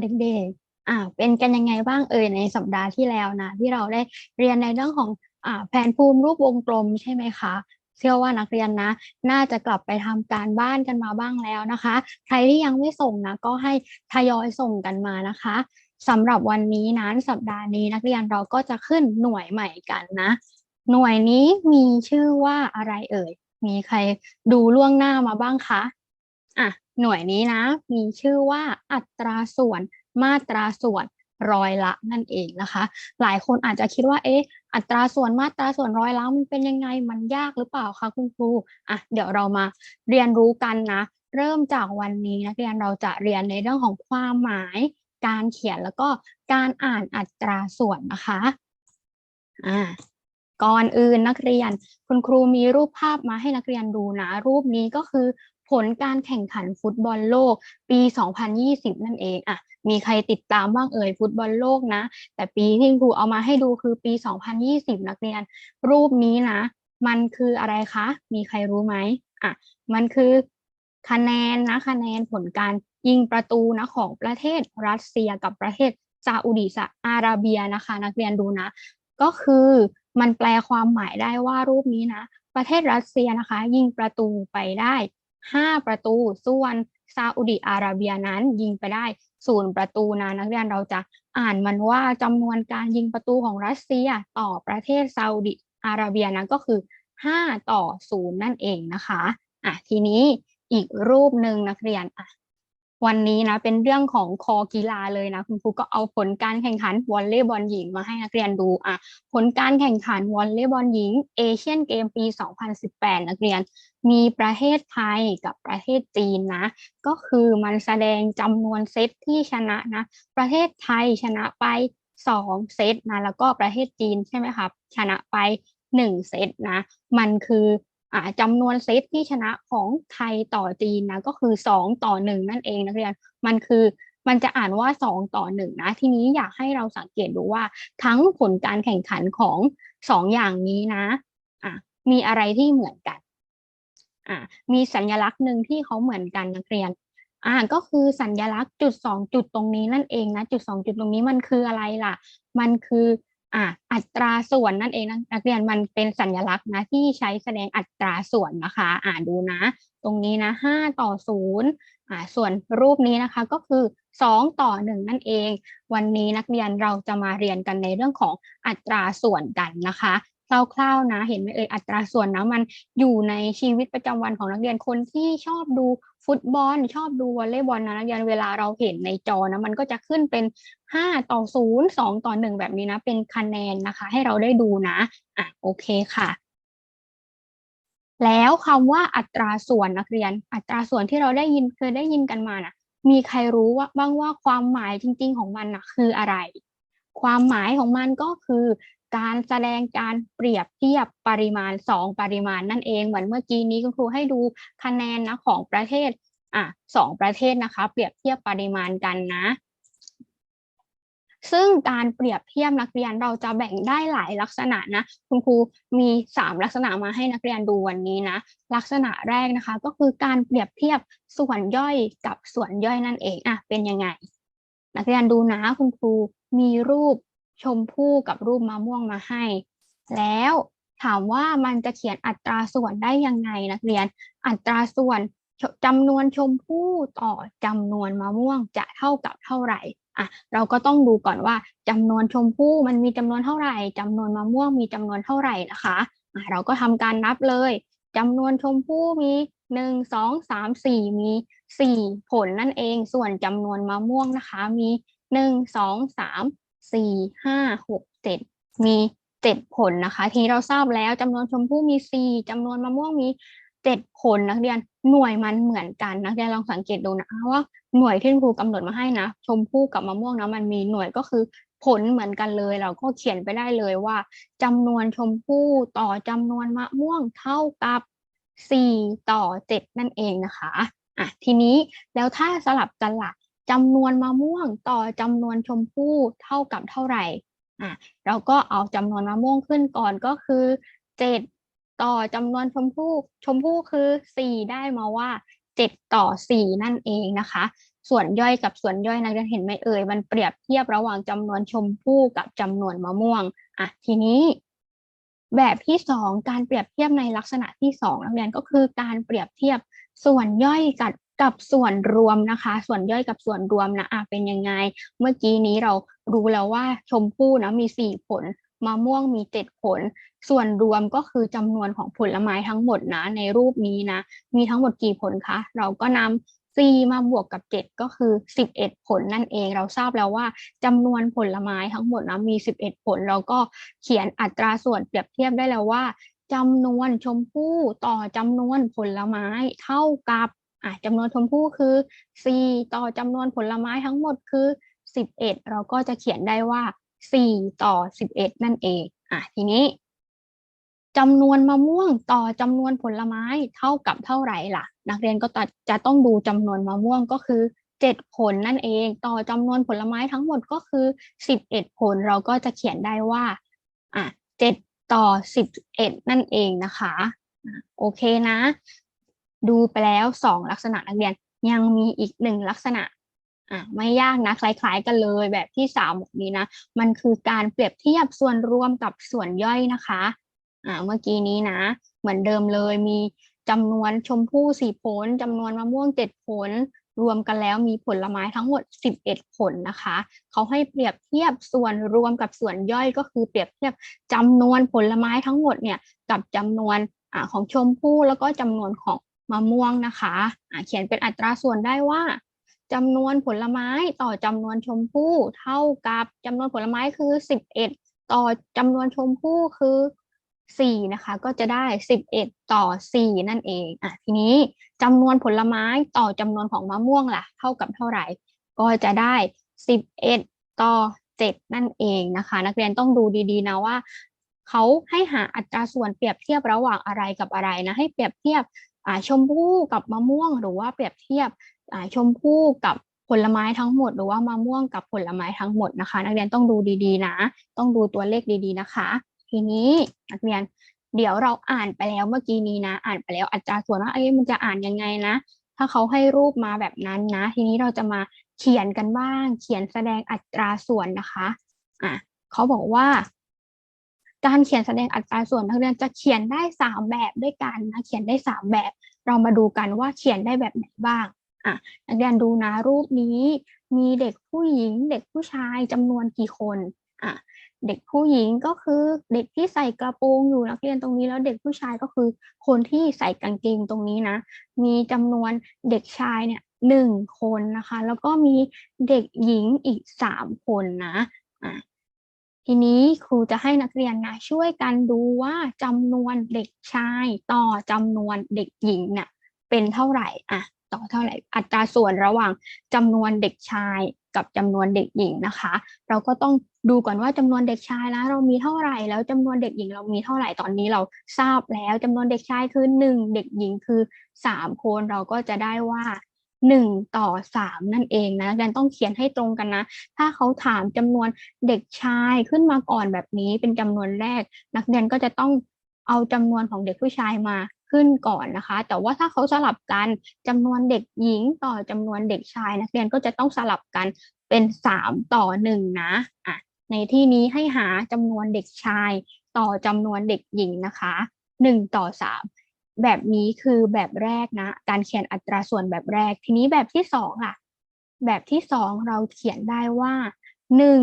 เด็กๆอ่าเป็นกันยังไงบ้างเอ่ยในสัปดาห์ที่แล้วนะ ที่เราได้เรียนในเรื่องของอ่าแผนภูมิรูปวงกลมใช่ไหมคะเชื่อว่านักเรียนนะ น่าจะกลับไปทำการบ้านกันมาบ้างแล้วนะคะ ใครที่ยังไม่ส่งนะก็ให้ทยอยส่งกันมานะคะสำหรับวันนี้นั้นสัปดาห์นี้นักเรียนเราก็จะขึ้นหน่วยใหม่กันนะ หน่วยนี้มีชื่อว่าอะไรเอ่ย มีใครดูล่วงหน้ามาบ้างคะอะ หน่วยนี้นะ มีชื่อว่าอัตราส่วนมาตราส่วนร้อยละนั่นเองนะคะ หลายคนอาจจะคิดว่าเอ๊ะอัตราส่วนมาตราส่วนร้อยละมันเป็นยังไงมันยากหรือเปล่าคะคุณครูอะเดี๋ยวเรามาเรียนรู้กันนะ เริ่มจากวันนี้นักเรียนเราจะเรียนในเรื่องของความหมาย การเขียนแล้วก็การอ่านอัตราส่วนนะคะอ่าก่อนอื่นนักเรียนคุณครูมีรูปภาพมาให้นักเรียนดูนะ รูปนี้ก็คือ ผลการแข่งขันฟุตบอลโลกปี 2020 นั่นเองอะมีใครติดตามบ้างเอ่ยฟุตบอลโลกนะ แต่ปีที่ครูเอามาให้ดูคือปี 2020 นักเรียน รูปนี้นะ มันคืออะไรคะ มีใครรู้ไหมอะมันคือคะแนนนะคะแนนผลการยิงประตูนะของประเทศรัสเซียกับประเทศซาอุดิอาระเบียนะคะ นักเรียนดูนะ ก็คือมันแปลความหมายได้ว่ารูปนี้นะ ประเทศรัสเซียนะคะ ยิงประตูไปได้ ห้าประตูส่วนซาอุดิอาระเบียนั้นยิงไปได้ศูนย์ประตูนะนักเรียนเราจะอ่านมันว่าจำนวนการยิงประตูของรัสเซียต่อประเทศซาอุดิอาระเบียนั้นก็คือห้าต่อศูนย์นั่นเองนะคะอะทีนี้อีกรูปหนึ่งนักเรียนอะวันนี้นะเป็นเรื่องของคอกีฬาเลยนะคุณครูก็เอาผลการแข่งขันวอลเลย์บอลหญิงมาให้นักเรียนดูอะผลการแข่งขันวอลเลย์บอลหญิงเอเชียนเกมปี 2018 นักเรียน มีประเทศไทยกับประเทศจีนนะ ก็คือมันแสดงจำนวนเซตที่ชนะนะ ประเทศไทยชนะไป2เซตนะแล้วก็ประเทศจีนใช่ไหมครับ ชนะไป1เซตนะ มันคืออ่าจำนวนเซตที่ชนะของไทยต่อจีนนะก็คือสองต่อหนึ่งนั่นเองนักเรียนมันคือมันจะอ่านว่าสองต่อหนึ่งนะทีนี้อยากให้เราสังเกตดูว่าทั้งผลการแข่งขันของสองอย่างนี้นะอะมีอะไรที่เหมือนกัน อะมีสัญลักษณ์หนึ่งที่เขาเหมือนกันนักเรียนอ่าก็คือสัญลักษณ์จุดสองจุดตรงนี้นั่นเองนะจุดสองจุดตรงนี้มันคืออะไรล่ะ มันคืออะอัตราส่วนนั่นเองนักเรียนมันเป็นสัญลักษณ์นะที่ใช้แสดงอัตราส่วนนะคะ อ่าดูนะ ตรงนี้นะห้าต่อศูนย์อ่าส่วนรูปนี้นะคะก็คือสองต่อหนึ่งนั่นเอง วันนี้นักเรียนเราจะมาเรียนกันในเรื่องของอัตราส่วนกันนะคะ คร่าวๆนะ เห็นไหมเอ่ยอัตราส่วนนะมันอยู่ในชีวิตประจำวันของนักเรียนคนที่ชอบดูฟุตบอล ชอบดูวอลเลย์บอลนะนักเรียนเวลาเราเห็นในจอนะมันก็จะขึ้นเป็นห้าต่อศูนย์สองต่อหนึ่งแบบนี้นะ เป็นคะแนนนะคะ ให้เราได้ดูนะอะโอเคค่ะแล้วคำว่าอัตราส่วนนักเรียน อัตราส่วนที่เราได้ยินเคยได้ยินกันมานะมีใครรู้ว่าบ้างว่าความหมายจริง ๆ ของมันนะคืออะไร ความหมายของมันก็คือ การแสดงการเปรียบเทียบปริมาณสองปริมาณนั่นเองเหมือนเมื่อกี้นี้คุณครูให้ดูคะแนนนะของประเทศอะสองประเทศนะคะ เปรียบเทียบปริมาณกันนะ ซึ่งการเปรียบเทียบนักเรียนเราจะแบ่งได้หลายลักษณะนะ คุณครูมีสามลักษณะมาให้นักเรียนดูวันนี้นะ ลักษณะแรกนะคะ ก็คือการเปรียบเทียบส่วนย่อยกับส่วนย่อยนั่นเองอะเป็นยังไง นักเรียนดูนะคุณครูมีรูป ชมพู่กับรูปมะม่วงมาให้ แล้วถามว่ามันจะเขียนอัตราส่วนได้ยังไงนักเรียน อัตราส่วนจำนวนชมพู่ต่อจำนวนมะม่วงจะเท่ากับเท่าไหร่อะเราก็ต้องดูก่อนว่าจำนวนชมพู่มันมีจำนวนเท่าไหร่จำนวนมะม่วงมีจำนวนเท่าไหร่นะคะอะเราก็ทำการนับเลยจำนวนชมพู่มีหนึ่งสองสามสี่มีสี่ผลนั่นเอง ส่วนจำนวนมะม่วงนะคะ มีหนึ่งสองสาม สี่ห้าหกเจ็ดมีเจ็ดผลนะคะ ทีเราทราบแล้วจำนวนชมพู่มีสี่จำนวนมะม่วงมีเจ็ดผลนักเรียนหน่วยมันเหมือนกันนักเรียนลองสังเกตดูนะว่าหน่วยที่ครูกำหนดมาให้นะ ชมพู่กับมะม่วงนะมันมีหน่วยก็คือผลเหมือนกันเลย เราก็เขียนไปได้เลยว่าจำนวนชมพู่ต่อจำนวนมะม่วงเท่ากับสี่ต่อเจ็ดนั่นเองนะคะอะทีนี้แล้วถ้าสลับกันละ่ะ จำนวนมะม่วงต่อจำนวนชมพู่เท่ากับเท่าไหร่อะเราก็เอาจำนวนมะม่วงขึ้นก่อนก็คือเจ็ดต่อจำนวนชมพู่ชมพู่คือสี่ได้มาว่าเจ็ดต่อสี่นั่นเองนะคะ ส่วนย่อยกับส่วนย่อยนักเรียนเห็นไหมเอ่ยมันเปรียบเทียบระหว่างจำนวนชมพู่กับจำนวนมะม่วงอะทีนี้แบบที่สองการเปรียบเทียบในลักษณะที่สองนักเรียนก็คือการเปรียบเทียบส่วนย่อยกับ กับส่วนรวมนะคะ ส่วนย่อยกับส่วนรวมนะอะเป็นยังไง เมื่อกี้นี้เรารู้แล้วว่าชมพู่นะมีสี่ผลมะม่วงมีเจ็ดผล ส่วนรวมก็คือจำนวนของผลไม้ทั้งหมดนะในรูปนี้นะ มีทั้งหมดกี่ผลคะ เราก็นำ4มาบวกกับ7ก็คือ11ผลนั่นเอง เราทราบแล้วว่าจำนวนผลไม้ทั้งหมดนะมี11ผล เราก็เขียนอัตราส่วนเปรียบเทียบได้แล้วว่าจำนวนชมพู่ต่อจำนวนผลไม้เท่ากับ อะจำนวนชมพู่คือ4ต่อจำนวนผลไม้ทั้งหมดคือ 11 เราก็จะเขียนได้ว่า 4 ต่อ 11 นั่นเองอะทีนี้จำนวนมะม่วงต่อจำนวนผลไม้เท่ากับเท่าไหร่ล่ะ นักเรียนก็จะต้องดูจำนวนมะม่วงก็คือเจ็ดผลนั่นเอง ต่อจำนวนผลไม้ทั้งหมดก็คือสิบเอ็ดผลเราก็จะเขียนได้ว่าอะเจ็ดต่อสิบเอ็ดนั่นเองนะคะ โอเคนะ ดูไปแล้วสองลักษณะนักเรียน ยังมีอีกหนึ่งลักษณะอะไม่ยากนะคล้าย ๆ กันเลยแบบที่สามแบบนี้นะ มันคือการเปรียบเทียบส่วนรวมกับส่วนย่อยนะคะอ่าเมื่อกี้นี้นะ เหมือนเดิมเลยมีจำนวนชมพู่สี่ผลจำนวนมะม่วงเจ็ดผล รวมกันแล้วมีผลไม้ทั้งหมด 11 ผลนะคะ เขาให้เปรียบเทียบส่วนรวมกับส่วนย่อยก็คือเปรียบเทียบจำนวนผลไม้ทั้งหมดเนี่ยกับจำนวนอ่าของชมพู่แล้วก็จำนวนของ มะม่วงนะคะเขียนเป็นอัตราส่วนได้ว่าจำนวนผลไม้ต่อจำนวนชมพู่เท่ากับจำนวนผลไม้คือ 11 ต่อจำนวนชมพู่คือสี่นะคะ ก็จะได้สิบเอ็ดต่อสี่นั่นเองอะทีนี้จำนวนผลไม้ต่อจำนวนของมะม่วงล่ะ เท่ากับเท่าไหร่ ก็จะได้สิบเอ็ดต่อเจ็ดนั่นเองนะคะ นักเรียนต้องดูดีๆนะว่าเขาให้หาอัตราส่วนเปรียบเทียบระหว่างอะไรกับอะไรนะให้เปรียบเทียบ ชมพู่กับมะม่วง หรือว่าเปรียบเทียบชมพู่กับผลไม้ทั้งหมด หรือว่ามะม่วงกับผลไม้ทั้งหมดนะคะ นักเรียนต้องดูดีๆนะ ต้องดูตัวเลขดีๆนะคะ ทีนี้นักเรียนเดี๋ยวเราอ่านไปแล้วเมื่อกี้นี้นะ อ่านไปแล้วอัตราส่วนว่าเอ้ยมันจะอ่านยังไงนะถ้าเขาให้รูปมาแบบนั้นนะ ทีนี้เราจะมาเขียนกันบ้าง เขียนแสดงอัตราส่วนนะคะอะเขาบอกว่า การเขียนแสดงอัตราส่วนนักเรียนจะเขียนได้สามแบบด้วยกันนะเขียนได้สามแบบ เรามาดูกันว่าเขียนได้แบบไหนบ้างอะนักเรียนดูนะรูปนี้ มีเด็กผู้หญิง เด็กผู้ชายจำนวนกี่คนอะเด็กผู้หญิงก็คือเด็กที่ใส่กระโปรงอยู่นักเรียนตรงนี้แล้วเด็กผู้ชายก็คือ คนที่ใส่กางเกงตรงนี้นะ มีจำนวนเด็กชายเนี่ยหนึ่งคนนะคะ แล้วก็มีเด็กหญิงอีกสามคนนะอะ ทีนี้ครูจะให้นักเรียนนะช่วยกันดูว่าจำนวนเด็กชายต่อจำนวนเด็กหญิงเนี่ยเป็นเท่าไหร่อะต่อเท่าไหร่อัตราส่วนระหว่างจำนวนเด็กชายกับจำนวนเด็กหญิงนะคะ เราก็ต้องดูก่อนว่าจำนวนเด็กชายแล้ว เรามีเท่าไหร่แล้วจำนวนเด็กหญิงเรามีเท่าไหร่ตอนนี้เราทราบแล้วจำนวนเด็กชายคือหนึ่งเด็กหญิงคือสามคนเราก็จะได้ว่า หนึ่งต่อสามนั่นเองนะกเรียนต้องเขียนให้ตรงกันนะ ถ้าเขาถามจำนวนเด็กชายขึ้นมาก่อนแบบนี้เป็นจำนวนแรก นักเรียนก็จะต้องเอาจำนวนของเด็กผู้ชายมาขึ้นก่อนนะคะ แต่ว่าถ้าเขาสลับกันจำนวนเด็กหญิงต่อจำนวนเด็กชาย นักเรียนก็จะต้องสลับกันเป็นสามต่อหนึ่งนะอะในที่นี้ให้หาจำนวนเด็กชาย ต่อจำนวนเด็กหญิงนะคะหนึ่งต่อสาม แบบนี้คือแบบแรกนะ การเขียนอัตราส่วนแบบแรก ทีนี้แบบที่สองล่ะ แบบที่สองเราเขียนได้ว่าหนึ่ง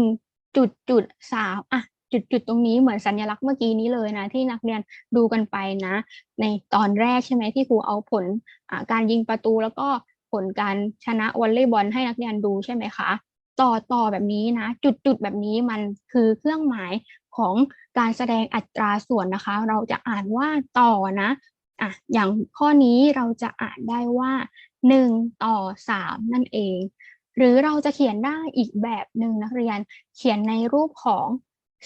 จุดจุดสามอะจุดจุดตรงนี้เหมือนสัญลักษณ์เมื่อกี้นี้เลยนะ ที่นักเรียนดูกันไปนะ ในตอนแรกใช่ไหมที่ครูเอาผลการยิงประตูแล้วก็ผลการชนะวอลเลย์บอลให้นักเรียนดูใช่ไหมคะ ต่อต่อแบบนี้นะ จุดจุดแบบนี้มันคือเครื่องหมายของการแสดงอัตราส่วนนะคะ เราจะอ่านว่าต่อนะ อะอย่างข้อนี้เราจะอ่านได้ว่า 1 ต่อ 3 นั่นเอง หรือเราจะเขียนได้อีกแบบหนึ่งนักเรียนเขียนในรูปของ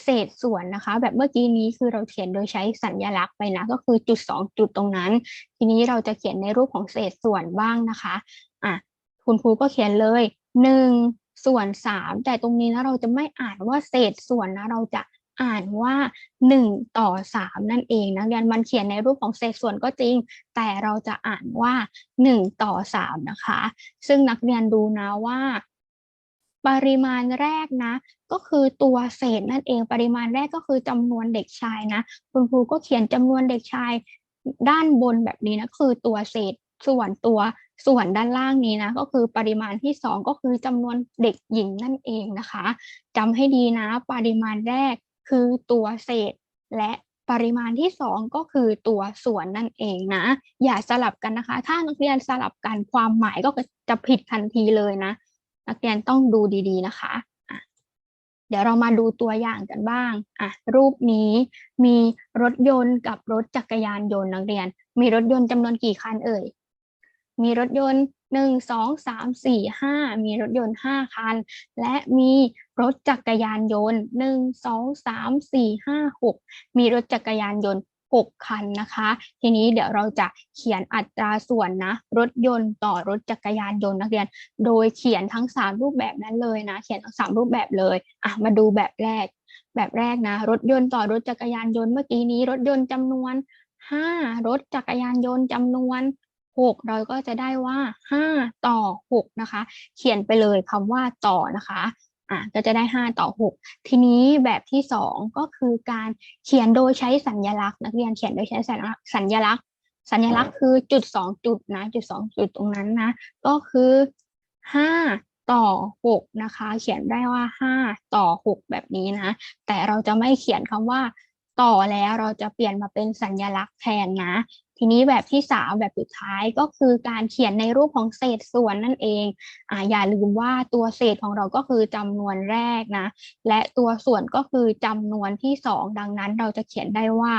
เศษส่วนนะคะ แบบเมื่อกี้นี้คือเราเขียนโดยใช้สัญญลักษณ์ไปนะก็คือจุดสองจุดตรงนั้น ทีนี้เราจะเขียนในรูปของเศษส่วนบ้างนะคะอะคุณครูก็เขียนเลยหนึ่งส่วนสามแต่ตรงนี้นะเราจะไม่อ่านว่าเศษส่วนนะเราจะ อ่านว่าหนึ่งต่อสามนั่นเองนักเรียนมันเขียนในรูปของเศษส่วนก็จริง แต่เราจะอ่านว่าหนึ่งต่อสามนะคะ ซึ่งนักเรียนดูนะว่าปริมาณแรกนะ ก็คือตัวเศษนั่นเองปริมาณแรกก็คือจำนวนเด็กชายนะ คุณครูก็เขียนจำนวนเด็กชายด้านบนแบบนี้นะคือตัวเศษส่วนตัวส่วนด้านล่างนี้นะ ก็คือปริมาณที่สองก็คือจำนวนเด็กหญิงนั่นเองนะคะจำให้ดีนะ ปริมาณแรก คือตัวเศษและปริมาณที่สองก็คือตัวส่วนนั่นเองนะ อย่าสลับกันนะคะ ถ้านักเรียนสลับกันความหมายก็จะผิดทันทีเลยนะ นักเรียนต้องดูดีๆนะคะะเดี๋ยวเรามาดูตัวอย่างกันบ้างอะรูปนี้มีรถยนต์กับรถจักรยานยนต์นักเรียน มีรถยนต์จำนวนกี่คันเอ่ยมีรถยนต์ หนึ่งสองสามสี่ห้ามีรถยนต์ห้าคัน และมีรถจักรยานยนต์หนึ่งสองสามสี่ห้าหกมีรถจักรยานยนต์หกคันนะคะ ทีนี้เดี๋ยวเราจะเขียนอัตราส่วนนะ รถยนต์ต่อรถจักรยานยนต์นักเรียน โดยเขียนทั้งสามรูปแบบนั้นเลยนะ เขียนทั้งสามรูปแบบเลยอะมาดูแบบแรก แบบแรกนะ รถยนต์ต่อรถจักรยานยนต์เมื่อกี้นี้ รถยนต์จำนวนห้ารถจักรยานยนต์จำนวน หกเราก็จะได้ว่าห้าต่อหกนะคะ เขียนไปเลยคำว่าต่อนะคะอะก็จะได้ห้าต่อหกทีนี้แบบที่สองก็คือการเขียนโดยใช้สัญลักษณ์นักเรียนเขียนโดยใช้สัญลักษณ์สัญลักษณ์ สัญลักษณ์คือจุดสองจุดนะจุดสองจุดตรงนั้นนะ ก็คือห้าต่อหกนะคะ เขียนได้ว่าห้าต่อหกแบบนี้นะ แต่เราจะไม่เขียนคำว่า ต่อแล้วเราจะเปลี่ยนมาเป็นสัญลักษณ์แทนนะ ทีนี้แบบที่สามแบบสุดท้ายก็คือการเขียนในรูปของเศษส่วนนั่นเองอ่าอย่าลืมว่าตัวเศษของเราก็คือจำนวนแรกนะ และตัวส่วนก็คือจำนวนที่สองดังนั้นเราจะเขียนได้ว่า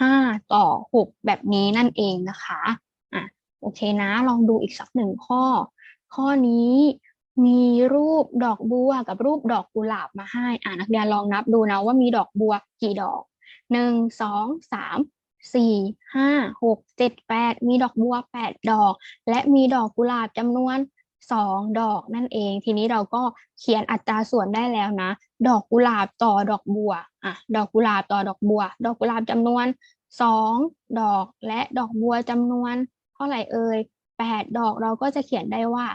ห้าต่อหกแบบนี้นั่นเองนะคะอะโอเคนะ ลองดูอีกสักหนึ่งข้อ ข้อนี้มีรูปดอกบัวกับรูปดอกกุหลาบมาให้ อ่านักเรียนลองนับดูนะว่ามีดอกบัวกี่ดอกหนึ่งสองสาม สี่ห้าหกเจ็ดแปดมีดอกบัวแปดดอก และมีดอกกุหลาบจำนวนสองดอกนั่นเอง ทีนี้เราก็เขียนอัตราส่วนได้แล้วนะ ดอกกุหลาบต่อดอกบัวอะดอกกุหลาบต่อดอกบัว ดอกกุหลาบจำนวนสองดอกและดอกบัวจำนวน เท่าไหร่เอ่ยแปดดอกเราก็จะเขียนได้ว่า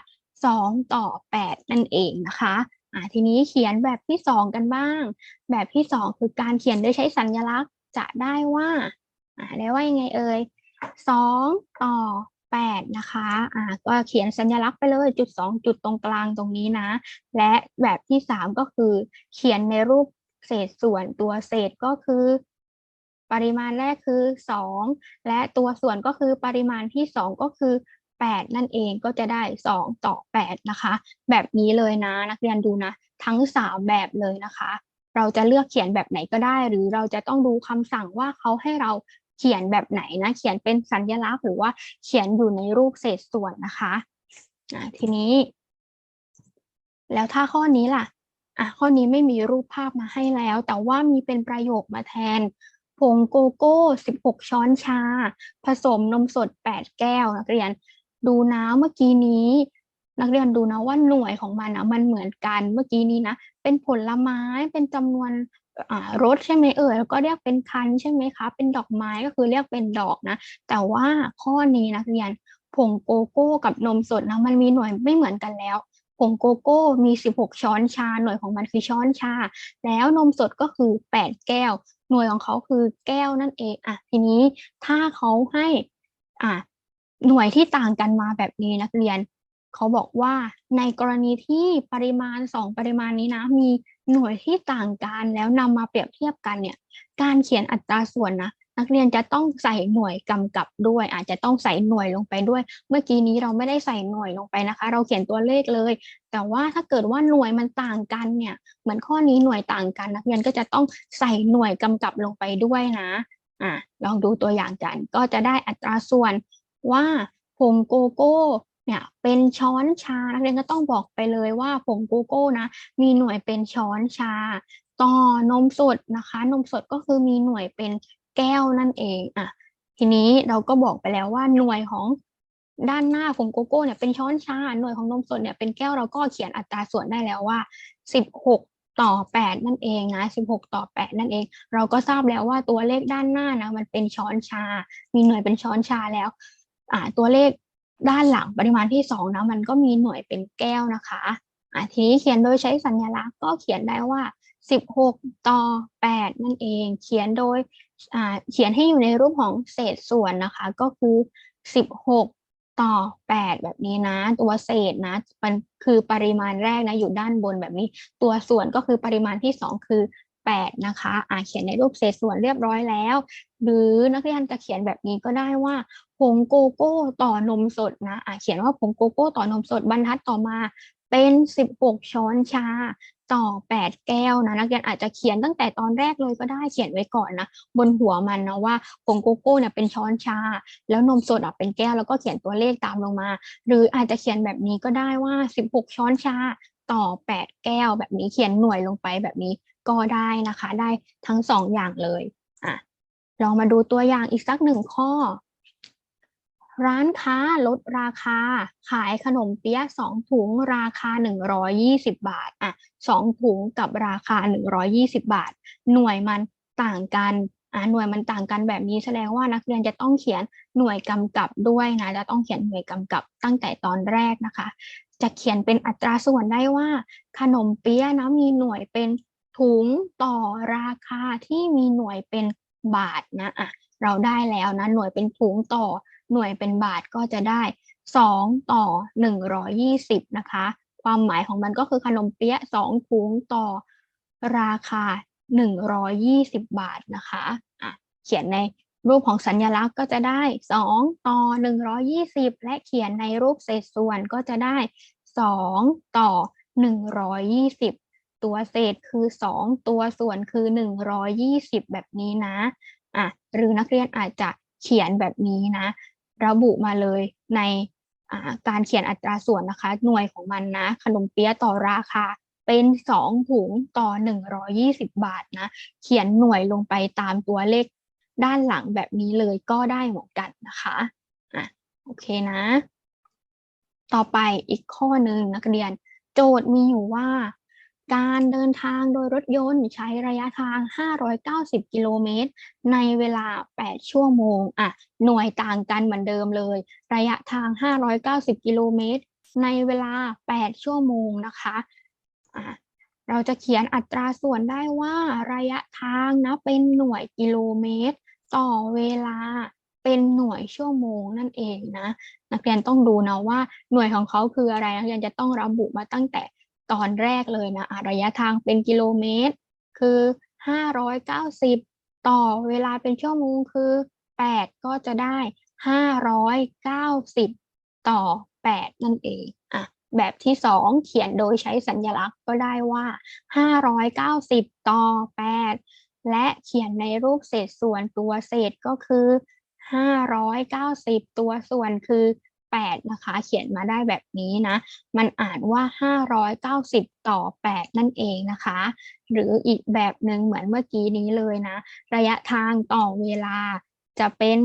สองต่อแปดนั่นเองนะคะอะทีนี้เขียนแบบที่สองกันบ้าง แบบที่สองคือการเขียนโดยใช้สัญลักษณ์จะได้ว่า อ่าได้ว่ายังไงเอ่ยสองต่อแปดนะคะอ่าก็เขียนสัญลักษณ์ไปเลยจุดสองจุดตรงกลางตรงนี้นะ และแบบที่สามก็คือ เขียนในรูปเศษส่วนตัวเศษก็คือ ปริมาณแรกคือสองและตัวส่วนก็คือปริมาณที่สองก็คือแปดนั่นเองก็จะได้สองต่อแปดนะคะ แบบนี้เลยนะนักเรียนดูนะ ทั้งสามแบบเลยนะคะ เราจะเลือกเขียนแบบไหนก็ได้ หรือเราจะต้องดูคำสั่งว่าเขาให้เรา เขียนแบบไหนนะ เขียนเป็นสัญลักษณ์หรือว่าเขียนอยู่ในรูปเศษส่วนนะคะอ่าทีนี้ แล้วถ้าข้อนี้ล่ะอะข้อนี้ไม่มีรูปภาพมาให้แล้ว แต่ว่ามีเป็นประโยคมาแทนผงโกโก้ 16 ช้อนชา ผสมนมสด 8 แก้ว นักเรียนดูนะเมื่อกี้นี้ นักเรียนดูนะว่าหน่วยของมันนะมันเหมือนกันเมื่อกี้นี้นะ เป็นผลไม้เป็นจำนวน รถใช่ไหมเอ่ยแล้วก็เรียกเป็นคันใช่ไหมคะ เป็นดอกไม้ก็คือเรียกเป็นดอกนะ แต่ว่าข้อนี้นักเรียนผงโกโก้กับนมสดนะมันมีหน่วยไม่เหมือนกันแล้วผงโกโก้มี 16 ช้อนชา หน่วยของมันคือช้อนชา แล้วนมสดก็คือ 8 แก้ว หน่วยของเขาคือแก้วนั่นเองอะทีนี้ถ้าเขาให้อะหน่วยที่ต่างกันมาแบบนี้นักเรียน เขาบอกว่าในกรณีที่ปริมาณสองปริมาณนี้นะ มีหน่วยที่ต่างกันแล้วนำมาเปรียบเทียบกันเนี่ย การเขียนอัตราส่วนนะนักเรียนจะต้องใส่หน่วยกำกับด้วย อาจจะต้องใส่หน่วยลงไปด้วย เมื่อกี้นี้เราไม่ได้ใส่หน่วยลงไปนะคะ เราเขียนตัวเลขเลย แต่ว่าถ้าเกิดว่าหน่วยมันต่างกันเนี่ย เหมือนข้อนี้หน่วยต่างกัน นักเรียนก็จะต้องใส่หน่วยกำกับลงไปด้วยนะอะลองดูตัวอย่างกัน ก็จะได้อัตราส่วนว่าผงโกโก้ เนี่ยเป็นช้อนชานักเรียนก็ต้องบอกไปเลยว่าผงโกโก้นะ มีหน่วยเป็นช้อนชา ต่อนมสดนะคะ นมสดก็คือมีหน่วยเป็นแก้วนั่นเองอะทีนี้เราก็บอกไปแล้วว่าหน่วยของด้านหน้าผงโกโก้เนี่ยเป็นช้อนชา หน่วยของนมสดเนี่ยเป็นแก้วเราก็เขียนอัตราส่วนได้แล้วว่าสิบหกต่อ 8 นั่นเองนะ 16 ต่อ 8 นั่นเอง เราก็ทราบแล้วว่าตัวเลขด้านหน้านะ มันเป็นช้อนชา มีหน่วยเป็นช้อนชาแล้ว อ่า ตัวเลข ด้านหลังปริมาณที่สองนะมันก็มีหน่วยเป็นแก้วนะคะอ่าทีนี้เขียนโดยใช้สัญลักษณ์ก็เขียนได้ว่า 16 ต่อ 8 นั่นเอง เขียนโดยอ่าเขียนให้อยู่ในรูปของเศษส่วนนะคะ ก็คือ 16ต่อ 8 แบบนี้นะ ตัวเศษนะมันคือปริมาณแรกนะอยู่ด้านบนแบบนี้ ตัวส่วนก็คือปริมาณที่ 2 คือ 8 นะคะอ่าเขียนในรูปเศษส่วนเรียบร้อยแล้ว หรือนักเรียนจะเขียนแบบนี้ก็ได้ว่า ผงโกโก้ต่อนมสดนะอ่าเขียนว่าผงโกโก้ต่อนมสดบรรทัดต่อมาเป็น 16 ช้อนชาต่อ 8 แก้วนะนักเรียนอาจจะเขียนตั้งแต่ตอนแรกเลยก็ได้เขียนไว้ก่อนนะบนหัวมันนะว่าผงโกโก้เนี่ยเป็นช้อนชา แล้วนมสดอะเป็นแก้วแล้วก็เขียนตัวเลขตามลงมา หรืออาจจะเขียนแบบนี้ก็ได้ว่า 16 ช้อนชาต่อ 8 แก้ว แบบนี้เขียนหน่วยลงไปแบบนี้ก็ได้นะคะ ได้ทั้งสองอย่างเลยอะลองมาดูตัวอย่างอีกสักหนึ่งข้อ ร้านค้าลดราคา ขายขนมเปี๊ยะสองถุงราคา 120 บาทอะสองถุงกับราคา 120 บาท หน่วยมันต่างกันอะหน่วยมันต่างกันแบบนี้แสดงว่านักเรียนจะต้องเขียนหน่วยกำกับด้วยนะจะต้องเขียนหน่วยกำกับตั้งแต่ตอนแรกนะคะ จะเขียนเป็นอัตราส่วนได้ว่า ขนมเปี๊ยะนะมีหน่วยเป็นถุงต่อราคาที่มีหน่วยเป็นบาทนะอะเราได้แล้วนะหน่วยเป็นถุงต่อ หน่วยเป็นบาทก็จะได้ 2 ต่อ 120 นะคะ ความหมายของมันก็คือขนมเปี๊ยะ2ถุงต่อราคา 120 บาทนะคะอะเขียนในรูปของสัญลักษณ์ก็จะได้ 2 ต่อ 120 และเขียนในรูปเศษส่วนก็จะได้ 2 ต่อ 120 ตัวเศษคือ 2 ตัวส่วนคือ 120 แบบนี้นะอะหรือนักเรียนอาจจะเขียนแบบนี้นะ ระบุมาเลยในการเขียนอัตราส่วนนะคะ หน่วยของมันนะ ขนมเปี๊ยะต่อราคาเป็น2ถุงต่อ 120 บาทนะ เขียนหน่วยลงไปตามตัวเลขด้านหลังแบบนี้เลยก็ได้เหมือนกันนะคะอะโอเคนะ ต่อไปอีกข้อหนึ่งนักเรียน โจทย์มีอยู่ว่า การเดินทางโดยรถยนต์ใช้ระยะทาง 590 กิโลเมตร ในเวลา 8 ชั่วโมง อะ หน่วยต่างกันเหมือนเดิมเลย ระยะทาง 590 กิโลเมตร ในเวลา 8 ชั่วโมงนะคะ อะ เราจะเขียนอัตราส่วนได้ว่าระยะทางนะเป็นหน่วยกิโลเมตร ต่อเวลาเป็นหน่วยชั่วโมงนั่นเองนะ นักเรียนต้องดูนะว่าหน่วยของเขาคืออะไร นักเรียนจะต้องระบุมาตั้งแต่ ตอนแรกเลยนะะระยะทางเป็นกิโลเมตร คือ 590 ต่อเวลาเป็นชั่วโมงคือ 8 ก็จะได้ 590 ต่อ 8 นั่นเองอะแบบที่ 2 เขียนโดยใช้สัญลักษณ์ก็ได้ว่า 590 ต่อ 8 และเขียนในรูปเศษส่วนตัวเศษก็คือ 590 ตัวส่วนคือ 8 นะคะ เขียนมาได้แบบนี้นะ มันอ่านว่า 590 ต่อ 8 นั่นเองนะคะ หรืออีกแบบหนึ่งเหมือนเมื่อกี้นี้เลยนะ ระยะทางต่อเวลาจะเป็น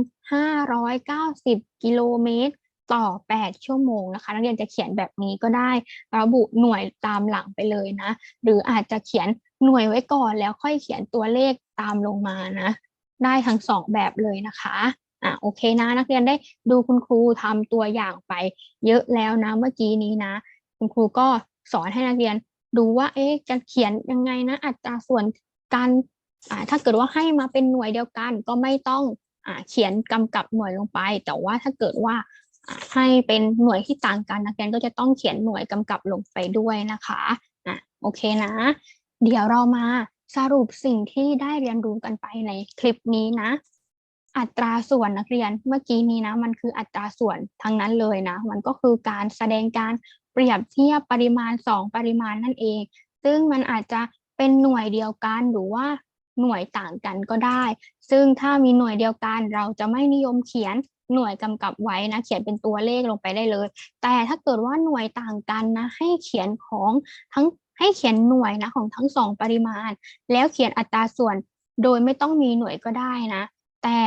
590 กิโลเมตรต่อ 8 ชั่วโมงนะคะ นักเรียนจะเขียนแบบนี้ก็ได้ ระบุหน่วยตามหลังไปเลยนะ หรืออาจจะเขียนหน่วยไว้ก่อนแล้วค่อยเขียนตัวเลขตามลงมานะ ได้ทั้งสองแบบเลยนะคะ อะโอเคนะ นักเรียนได้ดูคุณครูทำตัวอย่างไป เยอะแล้วนะเมื่อกี้นี้นะ คุณครูก็สอนให้นักเรียนดูว่าเอ๊ะจะเขียนยังไงนะอัตราส่วนการอ่าถ้าเกิดว่าให้มาเป็นหน่วยเดียวกัน ก็ไม่ต้องอ่าเขียนกำกับหน่วยลงไป แต่ว่าถ้าเกิดว่าให้เป็นหน่วยที่ต่างกันนักเรียนก็จะต้องเขียนหน่วยกำกับลงไปด้วยนะคะอะโอเคนะ เดี๋ยวเรามาสรุปสิ่งที่ได้เรียนรู้กันไปในคลิปนี้นะ อัตราส่วนนักเรียนเมื่อกี้นี้นะมันคืออัตราส่วนทั้งนั้นเลยนะ มันก็คือการแสดงการเปรียบเทียบปริมาณ 2 ปริมาณนั่นเอง ซึ่งมันอาจจะเป็นหน่วยเดียวกันหรือว่าหน่วยต่างกันก็ได้ ซึ่งถ้ามีหน่วยเดียวกัน เราจะไม่นิยมเขียนหน่วยกำกับไว้นะ เขียนเป็นตัวเลขลงไปได้เลย แต่ถ้าเกิดว่าหน่วยต่างกันนะ ให้เขียนของทั้งให้เขียนหน่วยนะของทั้งสองปริมาณ แล้วเขียนอัตราส่วนโดยไม่ต้องมีหน่วยก็ได้นะ แต่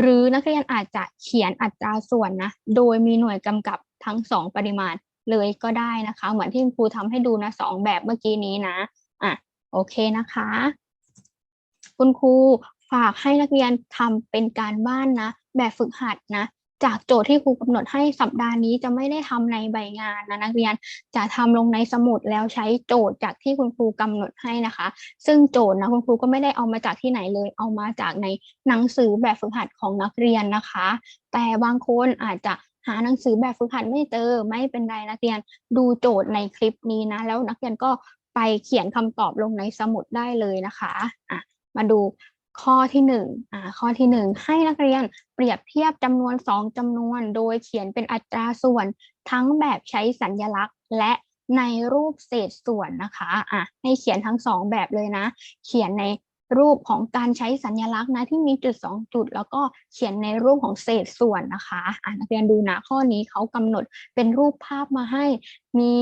หรือนักเรียนอาจจะเขียนอัตราส่วนนะ โดยมีหน่วยกำกับทั้งสองปริมาณเลยก็ได้นะคะ เหมือนที่ครูทำให้ดูนะสองแบบเมื่อกี้นี้นะอะโอเคนะคะ คุณครูฝากให้นักเรียนทำเป็นการบ้านนะ แบบฝึกหัดนะ จากโจทย์ที่ครูกำหนดให้สัปดาห์นี้จะไม่ได้ทำในใบงานนะนักเรียนจะทำลงในสมุดแล้วใช้โจทย์จากที่คุณครูกำหนดให้นะคะ ซึ่งโจทย์นะคุณครูก็ไม่ได้เอามาจากที่ไหนเลย เอามาจากในหนังสือแบบฝึกหัดของนักเรียนนะคะ แต่บางคนอาจจะหาหนังสือแบบฝึกหัดไม่เจอไม่เป็นไรนักเรียนดูโจทย์ในคลิปนี้นะ แล้วนักเรียนก็ไปเขียนคำตอบลงในสมุดได้เลยนะคะอะมาดู ข้อที่หนึ่งอ่าข้อที่หนึ่งให้นักเรียนเปรียบเทียบจำนวนสองจำนวน โดยเขียนเป็นอัตราส่วนทั้งแบบใช้สัญลักษณ์ และในรูปเศษส่วนนะคะอะให้เขียนทั้งสองแบบเลยนะ เขียนในรูปของการใช้สัญลักษณ์นะที่มีจุดสองจุด แล้วก็เขียนในรูปของเศษส่วนนะคะอะนักเรียนดูนะข้อนี้เขากำหนดเป็นรูปภาพมาให้ มี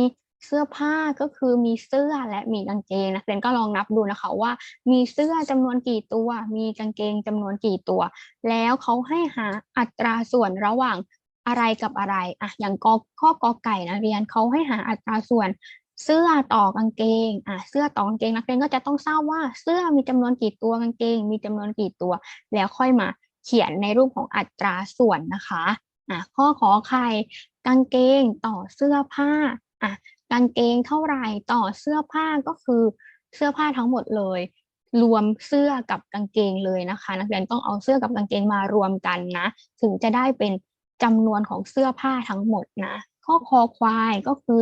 เสื้อผ้าก็คือมีเสื้อและมีกางเกงนักเรียนก็ลองนับดูนะคะว่า มีเสื้อจำนวนกี่ตัว มีกางเกงจำนวนกี่ตัว แล้วเขาให้หาอัตราส่วนระหว่างอะไรกับอะไรอะอย่างกอข้อกอไก่นักเรียนเขาให้หาอัตราส่วนเสื้อต่อกางเกง อะ เสื้อต่อกางเกงนักเรียนก็จะต้องทราบว่าเสื้อมีจำนวนกี่ตัวกางเกง มีจำนวนกี่ตัว แล้วค่อยมาเขียนในรูปของอัตราส่วนนะคะ อะ ข้อขอไข่กางเกงต่อเสื้อผ้า อะ กางเกงเท่าไหร่ต่อเสื้อผ้าก็คือเสื้อผ้าทั้งหมดเลย รวมเสื้อกับกางเกงเลยนะคะ นักเรียนต้องเอาเสื้อกับกางเกงมารวมกันนะ ถึงจะได้เป็นจำนวนของเสื้อผ้าทั้งหมดนะข้อคอควายก็คือ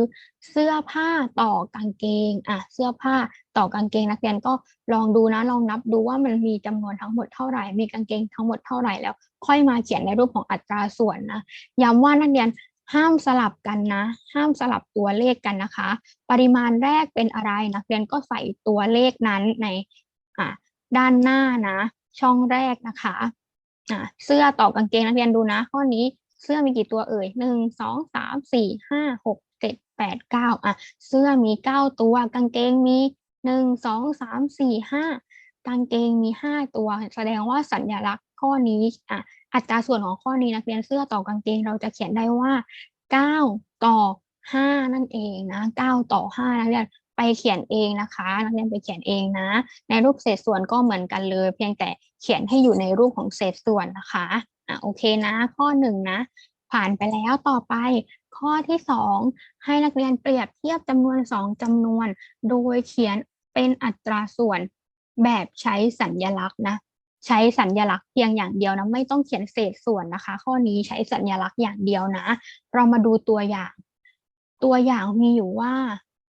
เสื้อผ้าต่อกางเกงอะเสื้อผ้าต่อกางเกงนักเรียนก็ลองดูนะลองนับดูว่ามันมีจำนวนทั้งหมดเท่าไหร่มีกางเกงทั้งหมดเท่าไหร่แล้ว ค่อยมาเขียนในรูปของอัตราส่วนนะย้ำว่านักเรียน ห้ามสลับกันนะ ห้ามสลับตัวเลขกันนะคะ ปริมาณแรกเป็นอะไรนักเรียนก็ใส่ตัวเลขนั้นในด้านหน้านะ ช่องแรกนะคะะเสื้อต่อกางเกงนักเรียนดูนะ ข้อนี้เสื้อมีกี่ตัวเอ่ยหนึ่งสองสามสี่ห้าหกเจ็ดแปดเก้าอะ เสื้อมีเก้าตัว กางเกงมีหนึ่งสองสามสี่ห้ากางเกงมีห้าตัว แสดงว่าสัญลักษณ์ ข้อนี้อะอัตราส่วนของข้อนี้นักเรียนเสื้อต่อกางเกงเราจะเขียนได้ว่าเก้าต่อห้านั่นเองนะเก้าต่อห้านักเรียนไปเขียนเองนะคะ นักเรียนไปเขียนเองนะ ในรูปเศษส่วนก็เหมือนกันเลย เพียงแต่เขียนให้อยู่ในรูปของเศษส่วนนะคะอะโอเคนะ ข้อหนึ่งนะ ผ่านไปแล้วต่อไป ข้อที่สองให้นักเรียนเปรียบเทียบจำนวนสองจำนวน โดยเขียนเป็นอัตราส่วนแบบใช้สัญญลักษณ์นะ ใช้สัญญลักษณ์เพียงอย่างเดียวนะไม่ต้องเขียนเศษส่วนนะคะ ข้อนี้ใช้สัญญลักษณ์อย่างเดียวนะ เรามาดูตัวอย่าง ตัวอย่างมีอยู่ว่า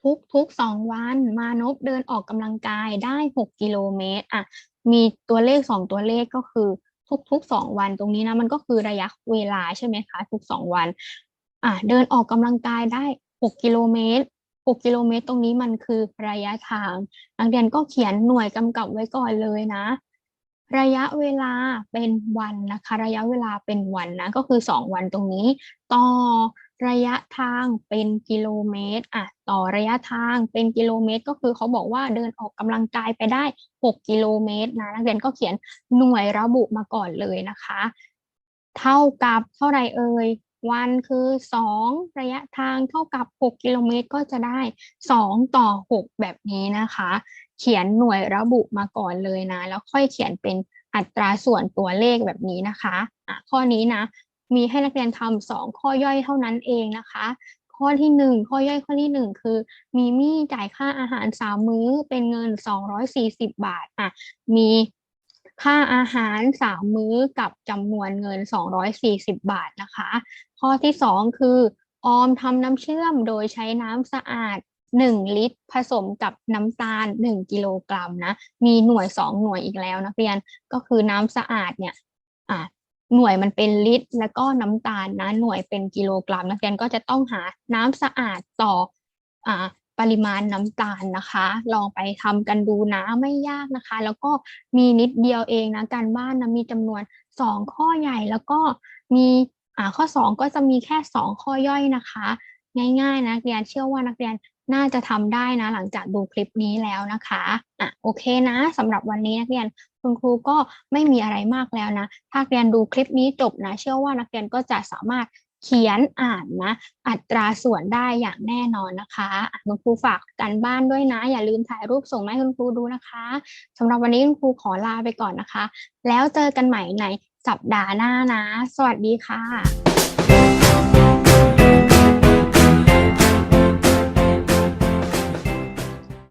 ทุกทุกสองวันมานพเดินออกกำลังกายได้หกกิโลเมตรอะมีตัวเลขสองตัวเลขก็คือทุกทุกสองวันตรงนี้นะมันก็คือระยะเวลาใช่ไหมคะ ทุกสองวันอะเดินออกกำลังกายได้หกกิโลเมตรหกกิโลเมตร ตรงนี้มันคือระยะทางนักเรียนก็เขียนหน่วยกำกับไว้ก่อนเลยนะ ระยะเวลาเป็นวันนะคะ ระยะเวลาเป็นวันนะ ก็คือสองวันตรงนี้ ต่อระยะทางเป็นกิโลเมตรอะต่อระยะทางเป็นกิโลเมตร ก็คือเขาบอกว่าเดินออกกำลังกายไปได้หกกิโลเมตรนะนักเรียนก็เขียนหน่วยระบุมาก่อนเลยนะคะ เท่ากับเท่าไรเอ่ยวันคือสองระยะทางเท่ากับหกกิโลเมตรก็จะได้สองต่อหกแบบนี้นะคะ เขียนหน่วยระบุมาก่อนเลยนะ แล้วค่อยเขียนเป็นอัตราส่วนตัวเลขแบบนี้นะคะอะข้อนี้นะ มีให้นักเรียนทำสองข้อย่อยเท่านั้นเองนะคะ ข้อที่หนึ่งข้อย่อยข้อที่หนึ่งคือ มีมี่จ่ายค่าอาหารสามมื้อเป็นเงินสองร้อยสี่สิบบาทอะมีค่าอาหารสามมื้อกับจำนวนเงินสองร้อยสี่สิบบาทนะคะ ข้อที่สองคือออมทำน้ำเชื่อมโดยใช้น้ำสะอาด 1 ลิตร ผสมกับน้ำตาล 1 กิโลกรัมนะ มีหน่วย 2 หน่วยอีกแล้วนักเรียนก็คือน้ำสะอาดเนี่ยอะหน่วยมันเป็นลิตร แล้วก็น้ำตาลนะหน่วยเป็นกิโลกรัม นักเรียนก็จะต้องหาน้ำสะอาดต่ออปริมาณน้ำตาลนะคะ ลองไปทำกันดูนะไม่ยากนะคะ แล้วก็มีนิดเดียวเองนะการบ้านนะมีจำนวน 2 ข้อใหญ่แล้วก็มีข้อ 2 ก็จะมีแค่ 2 ข้อย่อยนะคะ ง่ายๆนะนักเรียนเชื่อว่านักเรียน น่าจะทำได้นะหลังจากดูคลิปนี้แล้วนะคะอะโอเคนะสำหรับวันนี้นักเรียนคุณครูก็ไม่มีอะไรมากแล้วนะถ้าเรียนดูคลิปนี้จบนะ เชื่อว่านักเรียนก็จะสามารถเขียนอ่านนะ อัตราส่วนได้อย่างแน่นอนนะคะอะคุณครูฝากกันบ้านด้วยนะ อย่าลืมถ่ายรูปส่งมาให้คุณครูดูนะคะสำหรับวันนี้คุณครูขอลาไปก่อนนะคะ แล้วเจอกันใหม่ในสัปดาห์หน้านะ สวัสดีค่ะ